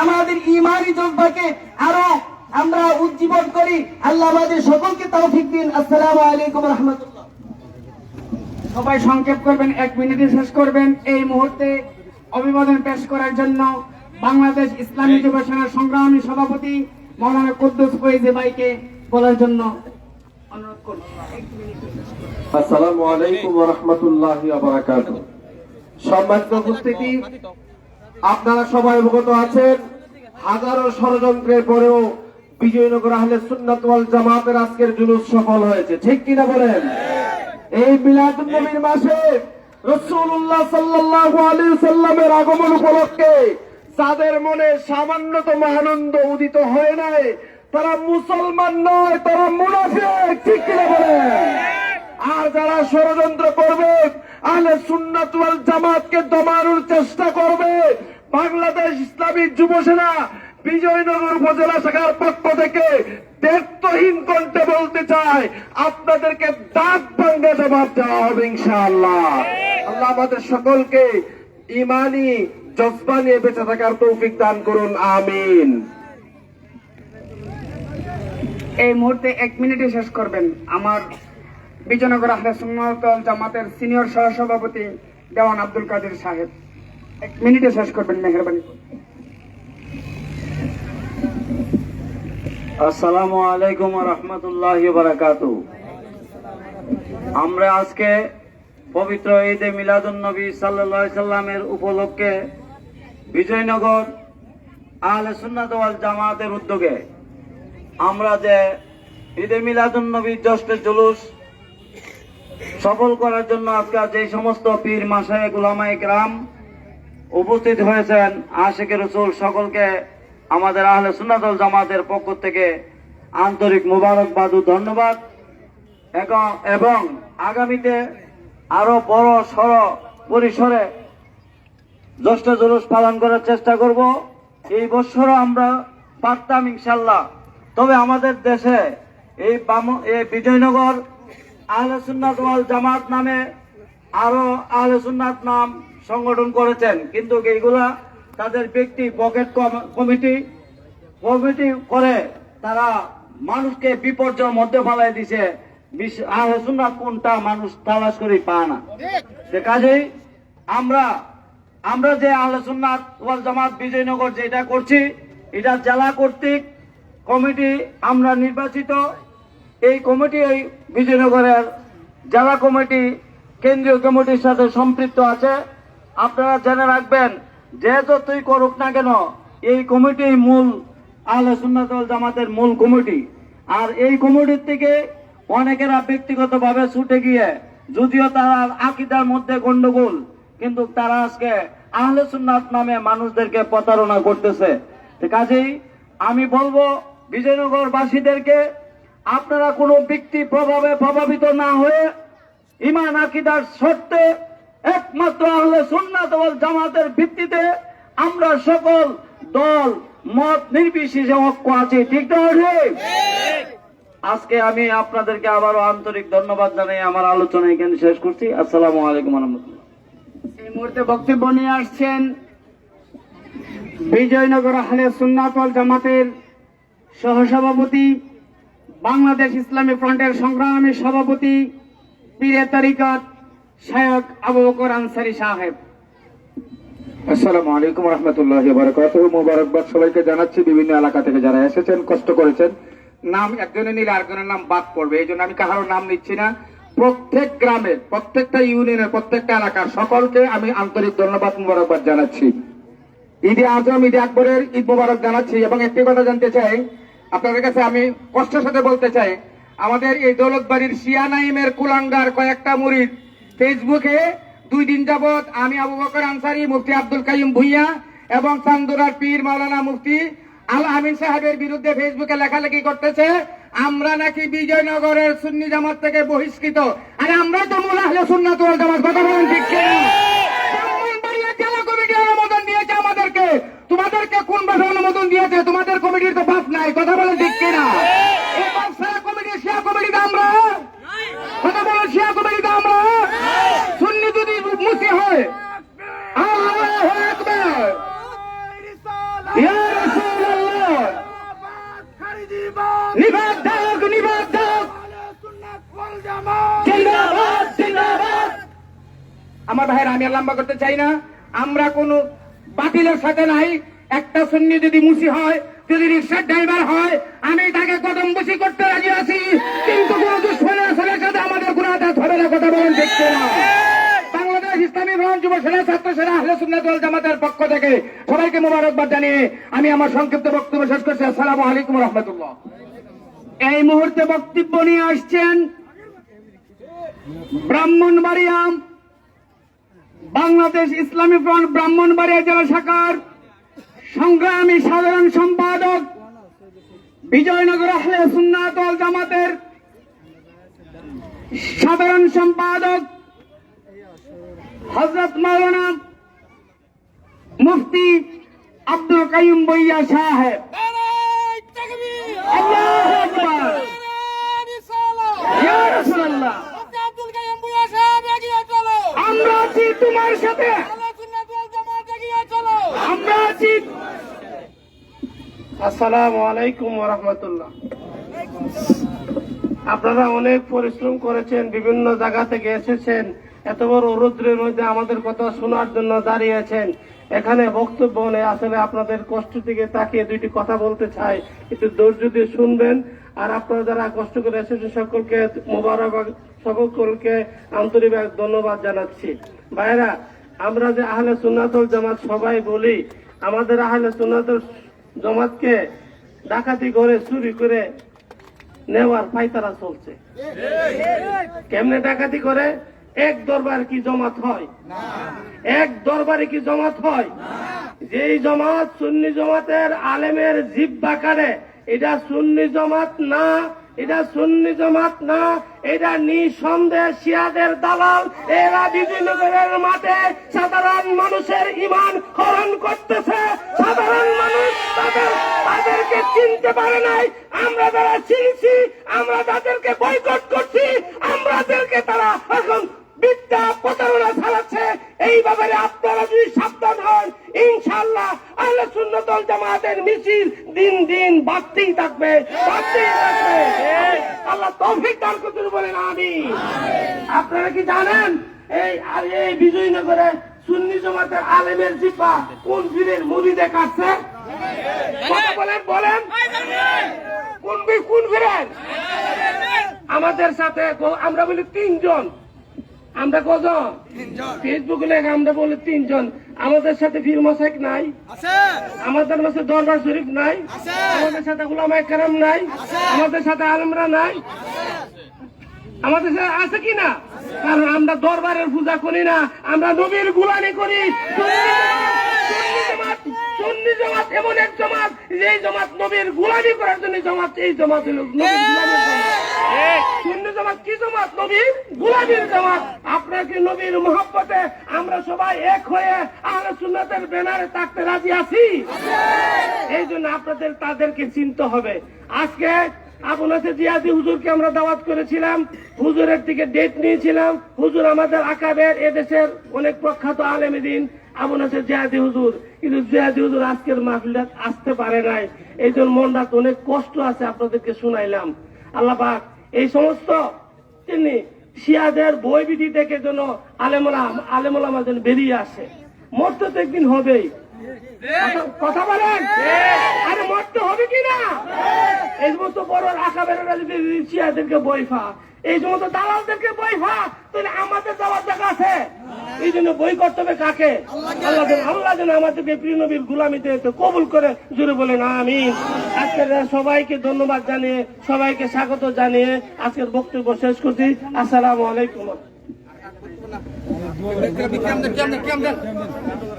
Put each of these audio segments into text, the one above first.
আমাদের ইমানি জজ্বাকে আরও আমরা উজ্জীবন করি। আল্লাহ আমাদের সকলকে তৌফিক দিন। আসসালামু আলাইকুম রহমতুল্লাহ। সবাই সংক্ষেপ করবেন এক মিনিটে শেষ করবেন। এই মুহূর্তে অভিবাদন পেশ করার জন্য বাংলাদেশ ইসলামী যুব সেনার সংগ্রামী সভাপতি মৌলানা কুদ্দুস ফৈজি ভাইকে বলার জন্য অনুরোধ করছি আসসালামু আলাইকুম ওয়া রাহমাতুল্লাহি ওয়া বারাকাতুহু। সম্মানিত উপস্থিতি আপনারা সবাই অবগত আছেন, হাজারো ষড়যন্ত্রের পরেও বিজয়নগর আহলে সুন্নাত ওয়াল জামাতের আজকের জুলুস সফল হয়েছে। ঠিক কিনা বলেন? এই মিলাদুন নবীর মাসে রাসূলুল্লাহ সাল্লাল্লাহু আলাইহি সাল্লামের আগমন উপলক্ষে তাদের মনে সামান্যতম আনন্দ উদিত হয় নাই, তারা মুসলমান নয়, তারা মুনাফিক। ঠিক কিনা বলেন? আর যারা ষড়যন্ত্র করবে আলে সুন্নাত ওয়াল জামাতকে দমানোর চেষ্টা করবে। বাংলাদেশ ইসলামী যুব সেনা বিজয়নগর উপজেলা শাখার পক্ষ থেকে দায়িত্বহীন কণ্ঠে বলতে চাই, আপনাদেরকে দাঁত ভাঙ্গে জবাব দেওয়া হবে ইনশাআল্লাহ। আল্লাহ আমাদের সকলকে ইমানি, জজবা নিয়ে বেঁচে থাকার তৌফিক দান করুন, আমিন। এই মুহূর্তে এক মিনিটে শেষ করবেন আমার বিজয়নগর আহলে সুন্নাত ওয়াল জামাতের সিনিয়র সহসভাপতি দেওয়ান আব্দুল কাদের সাহেব এক মিনিটে শেষ করবেন মেহরবানি। আসসালামু আলাইকুম রহমতুল্লাহ বারাকাত আমরা আজকে পবিত্র ঈদে মিলাদুন নবী সাল্লাহ সাল্লামের উপলক্ষে বিজয়নগর আহলে সুন্নাত ওয়াল জামাতের উদ্যোগে আমরা যে ঈদে মিলাদুন নবী জ্যেষ্ঠের জুলুস সফল করার জন্য আজকে যে সমস্ত পীর মাসায় গুলামাই গ্রাম উপস্থিত হয়েছেন, আশেখ রসুল সকলকে আমাদের আহলে সুন্নাতল জামাতের পক্ষ থেকে আন্তরিক মুবারকবাদ ও ধন্যবাদ। এবং- আগামীতে আরও বড় সড় পরিসরে জ্যেষ্ঠ জুলুস পালন করার চেষ্টা করব। এই বছরও আমরা পারতাম ইনশাল্লাহ। তবে আমাদের দেশে এই বিজয়নগর আহলে সুন্নাত ওয়াল জামাত নামে আরও আহলে সুন্নাত নাম সংগঠন করেছেন। কিন্তু এইগুলা তাদের ব্যক্তি পকেট কমিটি কমিটি করে তারা মানুষকে বিপর্যয়ের মধ্যে ফেলাই দিছে। বিশ- আহলে সুন্নাত কোনটা মানুষ তালাশ করে পায় না। যে কাজেই আমরা আমরা যে আহলে সুন্নাত ওয়াল জামাত বিজয়নগর যেটা করছি, এটা জেলা কর্তৃক কমিটি আমরা নির্বাচিত। এই কমিটি এই বিজয়নগরের জেলা কমিটি, কেন্দ্রীয় কমিটির সাথে সম্পৃক্ত আছে। আপনারা জেনে রাখবেন, যে যতই করুক না কেন, এই কমিটি মূল আহলে সুন্নাত ওয়াল জামাতের মূল কমিটি। আর এই কমিটির থেকে অনেকেরা ব্যক্তিগতভাবে ছুটে গিয়ে, যদিও তারা আকিদার মধ্যে গন্ডগোল, কিন্তু তারা আজকে আহলে সুন্নাত নামে মানুষদেরকে প্রতারণা করতেছে। কাজেই আমি বলব, বিজয়নগরবাসীদেরকে আপনারা কোনো ব্যক্তি প্রভাবে প্রভাবিত না হয়ে ইমান, আকিদার শর্তে একমাত্র আহলে সুন্নাত ওয়াল জামাতের ভিত্তিতে আমরা সকল দল, মত নির্বিশেষে ঐক্য আছি। ঠিক না আজকে আমি আপনাদেরকে আবারও আন্তরিক ধন্যবাদ জানাই আমার আলোচনা এখানে শেষ করছি। আসসালামু আলাইকুম রহমতুল্লাহ এই মুহূর্তে বক্তব্য নিয়ে আসছেন বিজয়নগর আহলে সুন্নাত জামাতের সহসভাপতি বাংলাদেশ ইসলামী ফ্রন্টের সংগ্রামী সভাপতি পীরে তরিকত শায়ক আবু বকর আনসারি সাহেব। আসসালামু আলাইকুম রহমতুল্লাহ বারাকাতুহু। মোবারকবাদ সবাইকে জানাচ্ছি, বিভিন্ন এলাকা থেকে যারা এসেছেন, কষ্ট করেছেন। নাম একজনের নিলে আরেকজনের নাম বাদ পড়বে এই জন্য আমি কাহারও নাম নিচ্ছি না। প্রত্যেক গ্রামে, প্রত্যেকটা ইউনিয়নের প্রত্যেকটা এলাকার সকলকে আমি আন্তরিক ধন্যবাদ, মোবারকবাদ জানাচ্ছি। ঈদে আজম, ঈদে আকবরের ঈদ মোবারক জানাচ্ছি এবং একটি কথা জানতে চাই আপনাদের কাছে আমি কষ্টের সাথে বলতে চাই আমাদের এই দৌলতবাড়ির শিয়া নাইমের কুলাঙ্গার কয়েকটা মুরিদ। ফেসবুকে দুই দিন যাবৎ আমি আবু বকর আনসারি মুফতি আব্দুল কাইম ভুইয়া এবং চান্দুরার পীর মাওলানা মুফতি আল আমিন সাহেবের বিরুদ্ধে ফেসবুকে লেখালেখি করতেছে আমরা নাকি বিজয়নগরের সুন্নি জামাত থেকে বহিষ্কৃত। আরে আমরা তো মূল আহলে সুন্নাত ওয়াল জামাত কথা বলেন ঠিক? জেলা কমিটি অনুমোদন দিয়েছে আমাদেরকে। তোমাদেরকে কোন ভাবে অনুমোদন দিয়েছে তোমাদের কমিটির তো বাপ নাই কথা বলে ঠিক কিনা? এই বাপ সারা কমিটি শিয়া কমিটিতে আমরা কথা বলে শিয়া কমিটিতে আমরা সুন্নি যদি মুসি হয় নিবাদ নিবাদ জিন্দাবাদ জিন্দাবাদ! আমার ভাইয়ের আমি লম্বা করতে চাই না। আমরা কোন বাতিলের সাথে নাই একটা সুন্নি যদি মুসি হয়, যদি রিক্সার ড্রাইভার হয়, আমি তাকে কদম বসি করতে রাজি আছি। কিন্তু ছেলের সাথে আমাদের কোনো আদাত না, কথা বলেন দেখছে না বাংলাদেশ ইসলামী ভ্রমণ যুব সেনা ছাত্র সেনা আহলে সুন্নাত ওয়াল জামাতের পক্ষ থেকে সবাইকে মোবারকবাদ জানিয়ে আমি আমার সংক্ষিপ্ত বক্তব্য শেষ করছি। আসসালামু আলাইকুম রহমতুল্লাহ। এই মুহূর্তে বক্তব্য নিয়ে আসছেন ব্রাহ্মণবাড়িয়া বাংলাদেশ ইসলামী ফ্রন্ট ব্রাহ্মণবাড়িয়া জেলা শাখার সংগ্রামী সাধারণ সম্পাদক বিজয়নগর আহলে সুন্নাত ওয়াল জামাতের সাধারণ সম্পাদক হজরত মাওলানা মুফতি আব্দুল কাইম বইয়া সাহেব। আমরা আছি তোমার সাথে। আসসালামু আলাইকুম রহমতুল্লাহ। আপনারা অনেক পরিশ্রম করেছেন, বিভিন্ন জায়গা থেকে এসেছেন, এত বড় রৌদ্রের মধ্যে আমাদের কথা শোনার জন্য দাঁড়িয়েছেন। এখানে বক্তব্য নেই, আসলে আপনাদের কষ্ট থেকে তাকিয়ে দুইটি কথা বলতে চাই। একটু ধৈর্য দিয়ে শুনবেন, আর আপনারা যারা কষ্ট করে এসেছেন, সকলকে মোবারক সকলকে আন্তরিক ধন্যবাদ জানাচ্ছি। ভাইরা আমরা যে আহলে সুন্নাতুল জামাত সবাই বলি, আমাদের আহলে সুন্নাতুল জমাতকে ডাকাতি করে, চুরি করে নেওয়ার পাইতারা চলছে। কেমনে ডাকাতি করে? এক দরবার কি জমাত হয়? এক দরবারে কি জমাত হয়? যেই জমাত সুন্নি জমাতের আলেমের জিব্বা কাটে এটা সুন্নি জমাত না এটা সুন্নি জমাত না, এটা নিঃসন্দেহ শিয়াদের দালাল। এরা ধরনের মাঠে সাধারণ মানুষের ইমান হরণ করতেছে। সাধারণ মানুষ তাদের তাদেরকে চিনতে পারে নাই। আমরা যারা চিনছি, আমরা তাদেরকে বয়কট করছি আমাদেরকে তারা এখন বিদ্যা প্রতারণা চালাচ্ছে। এই ব্যাপারে আপনারা যদি সাবধান হন ইনশাল্লাহ আল্লাহ সুন্নতল জামাতের মিছিল দিন দিন বাড়তেই থাকবে বাড়তেই থাকবে। আল্লাহ তৌফিক দান করতে বলেন আমি আপনারা কি জানেন এই আর এই বিজয়নগরে সুন্নি জমাতের আলেমের জিপা কোন বীরের মুড়িদে কাটছে? কথা বলেন বলেন। কোন কোন বীরের আমাদের সাথে আমরা বলি তিনজন। আমরা কজন? ফেসবুকে লেখা আমরা বলি তিনজন। আমাদের সাথে ফির মোসাইক নাই। আমাদের মাঝে দরবার শরীফ নাই। আমাদের সাথে গুলামায় কারাম নাই। আমাদের সাথে আলমরা নাই। আমাদের সাথে আছে কি না? কারণ আমরা দরবারের পূজা করি না। আমরা নবীর গুলানি করি। সুন্নি জামাত এমন এক জামাত যে জামাত নবীর গুলানি করার জন্য জমাত এই জামাত হলো নবীর গুলানির আমরা দাওয়াত করেছিলাম। হুজুরের থেকে ডেট নিয়েছিলাম। হুজুর আমাদের আকাবের এদেশের অনেক প্রখ্যাত আলেমী দিন আবু নাসের জিয়াদি হুজুর। কিন্তু জিয়াদি হুজুর আজকের মাহফিলে আসতে পারে নাই। এই জন্য মনটা অনেক কষ্ট আছে আপনাদেরকে শুনাইলাম। আল্লাহ পাক, এই সমস্ত তিনি শিয়াদের বই বিধি থেকে যেন আলেমলা আলেমলামা যেন বেরিয়ে আসে। মরতে তো একদিন হবেই। কথা- বলেন। আরে মরতে হবে কি না? এই সমস্ত বড় বেরোরা যদি বইফা এই সমস্ত দালালদেরকে বইফা তাহলে আমাদের যাওয়ার জায়গা আছে। এই জন্য বই করতে হবে কাকে? আল্লাহ আল্লাহ যেন আমাদেরকে প্রিয় নবীর গুলামিতে কবুল করে জুড়ে বলেন আমি আজকের সবাইকে ধন্যবাদ জানিয়ে সবাইকে স্বাগত জানিয়ে আজকের বক্তব্য শেষ করছি। আসসালামু আলাইকুম।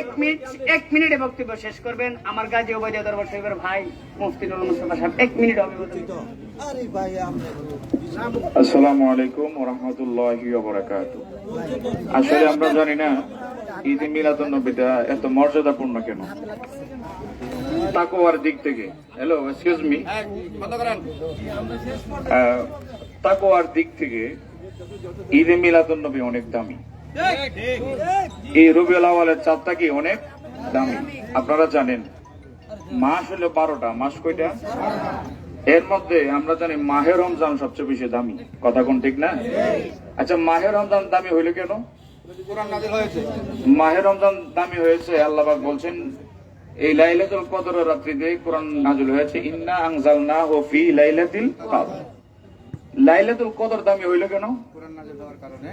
এক মিনিট এক মিনিটে বক্তব্য শেষ করবেন। আমার গাজী ওবায়দা দরবার সাহেবের ভাই মুফতি নুরুল মুস্তাফা সাহেব এক মিনিট অভিবাদন আসসালামু আলাইকুম রহমতুল্লাহ বরাকাত আসলে আমরা জানি না ঈদ মিলাদুন নবীটা এত মর্যাদাপূর্ণ কেন? তাকওয়ার দিক থেকে। হ্যালো এক্সকিউজ মি তাকওয়ার দিক থেকে ঈদে মিলাদুন নবী অনেক দামি। এই রবিউল আওয়ালের চাঁদটা কি অনেক? দামি। আপনারা জানেন মাস হলো বারোটা। মাস কয়টা? এর মধ্যে আমরা জানি মাহে রমজান সবচেয়ে বেশি দামি। কথা কোন ঠিক না? আচ্ছা মাহে রমজান দামি হইল কেন? মাহে রমজান দামি হয়েছে আল্লাহবাক বলছেন এই লাইলাতুল কদরের রাত্রিতে কোরআন নাজুল হয়েছে ইন্না আনজালনা হু ফি লাইলাতিল কদর। লাইলাতুল কদর দামি হইল কেন? কোরআন নাজুল হওয়ার কারণে।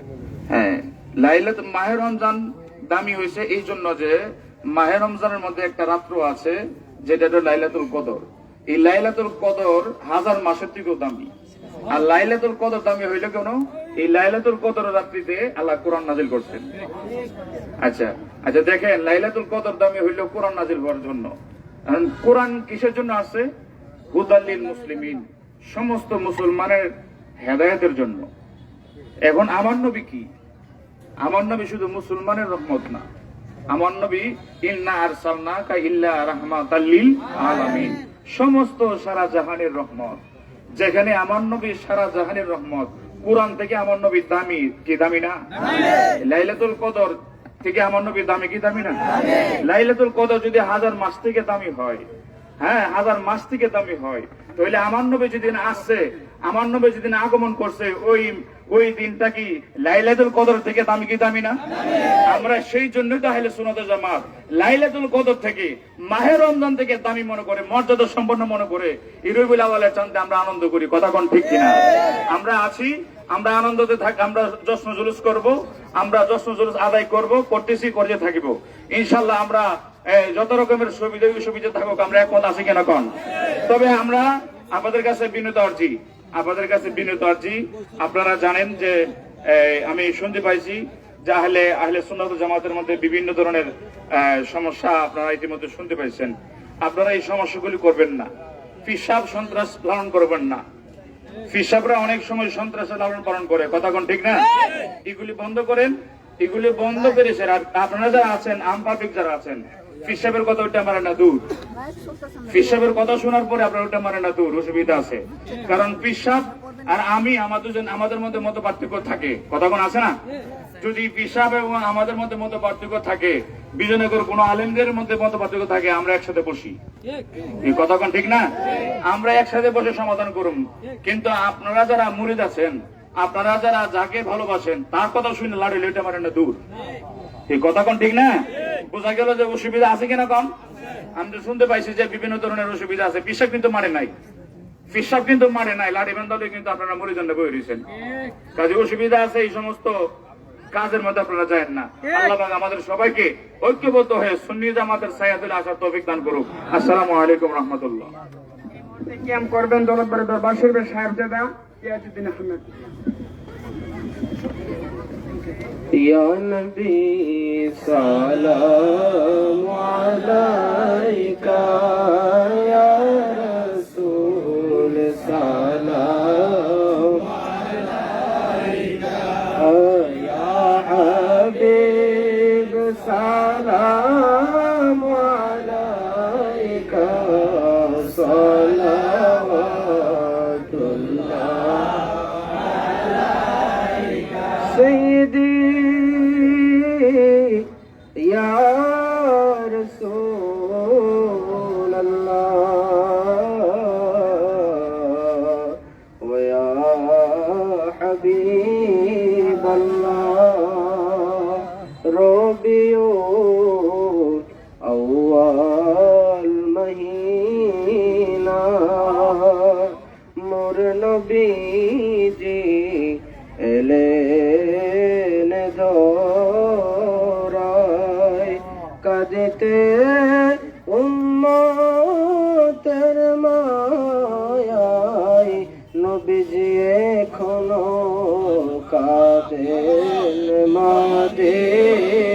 হ্যাঁ। লাইলাত মাহে রমজান দামি হয়েছে এই জন্য যে মাহে রমজানের মধ্যে একটা রাত্র আছে, যেটা হলো লাইলাতুল কদর। এই লাইলাতুল কদর হাজার মাসের থেকেও দামি। আর লাইলাতুল কদর দামি হইল কেন? এই লাইলাতুল কদর রাত্রিতে আল্লাহ কোরআন নাজিল করছেন। আচ্ছা আচ্ছা দেখেন, লাইলাতুল কদর দামি হইল কোরআন নাজিল হওয়ার জন্য। এখন কোরআন কিসের জন্য আছে হুদাল্লিল মুসলিমিন, সমস্ত মুসলমানের হেদায়েতের জন্য। এখন আমার নবী কি? আমার নবী শুধু মুসলমানের রহমত না। আমার নবী ইন্না ইল্লা রাহমাতাল্লিল আলামিন। সমস্ত সারা জাহানের রহমত। যেখানে আমার নবী সারা জাহানের রহমত। কোরআন থেকে আমার নবী দামি কি দামি না? লাইলাতুল কদর থেকে আমার নবী দামি কি দামি না? লাইলাতুল কদর যদি হাজার মাস থেকে দামি হয় হ্যাঁ হাজার মাস থেকে দামি হয় তাহলে আমার নবী যেদিন আসছে আমার নবী যেদিন আগমন করছে ওই ওই দিনটা কি লাইলাতুল কদর থেকে দামি কি দামি না? আমরা সেই জন্যই তো আহলে জামাত লাইলাতুল কদর থেকে মাহে রমজান থেকে দামি মনে করে, মর্যাদা সম্পন্ন মনে করে ইরবিল আওয়ালের চান্দে আমরা আনন্দ করি। কথা কোন ঠিক কিনা? আমরা আছি, আমরা আনন্দতে থাক, আমরা জশ্ন জুলুস করব, আমরা জশ্ন জুলুস আদায় করব, করতেছি, করতে থাকিব। ইনশাল্লাহ আমরা যত রকমের সুবিধা সুবিধা থাকুক, আমরা একমত আছি কেন কন? তবে আমরা আমাদের কাছে বিনীত আর্জি আপনাদের কাছে বিনীত আর্জি। আপনারা জানেন যে আমি শুনতে পাইছি যে আহলে আহলে সুন্নাত জামাতের মধ্যে বিভিন্ন ধরনের সমস্যা আপনারা ইতিমধ্যে শুনতে পাইছেন আপনারা এই সমস্যাগুলি করবেন না। পিসাব সন্ত্রাস লালন করবেন না। ফিসাবরা অনেক সময় সন্ত্রাসের লালন পালন করে। কথা কোন ঠিক না? এগুলি বন্ধ করেন। এগুলি বন্ধ করেছেন আর আপনারা যারা আছেন আম পাবলিক যারা আছেন ফিসাবের কথা ওইটা মারে না, দূর। ফিসাবের কথা শোনার পরে আপনার ওটা মারে না, দূর, অসুবিধা আছে। কারণ পিসাব আর আমি আমাদের আমাদের মধ্যে মত পার্থক্য থাকে। কথা কোন আছে না? যদি পিসাব এবং আমাদের মধ্যে মত পার্থক্য থাকে, বিজয়নগর কোন আলেমদের মধ্যে মত পার্থক্য থাকে, আমরা একসাথে বসি। কথা ঠিক না? আমরা একসাথে বসে সমাধান করুন কিন্তু আপনারা যারা মুরিদ আছেন, আপনারা যারা যাকে ভালোবাসেন, তার কথা শুনে লাড়ি লইতে পারেন না, দূর। এই কথা কোন ঠিক না? বোঝা গেল যে অসুবিধা আছে কিনা কম? আমি তো শুনতে পাইছি যে বিভিন্ন ধরনের অসুবিধা আছে। পিসাব কিন্তু মানে নাই। পিসাব কিন্তু মানে নাই। লাড়ি বান্ধলে কিন্তু আপনারা মরিদণ্ডে বই রয়েছেন। কাজে অসুবিধা আছে এই সমস্ত কাজের মধ্যে আপনারা যায় না। আল্লাহ আমাদের সবাইকে ঐক্যবদ্ধ হয়ে সুন্নি জামাতের সায়াতুল আসার তৌফিক দান করুক। আসসালামু আলাইকুম রহমতুল্লাহ। করবেন দৌলতবাড়ি দরবার শরীফের সাহেবজাদা ইয়াজুদ্দিন আহমেদ। يا نبي سلام عليك يا الله এখনও কাদের মাদিনায়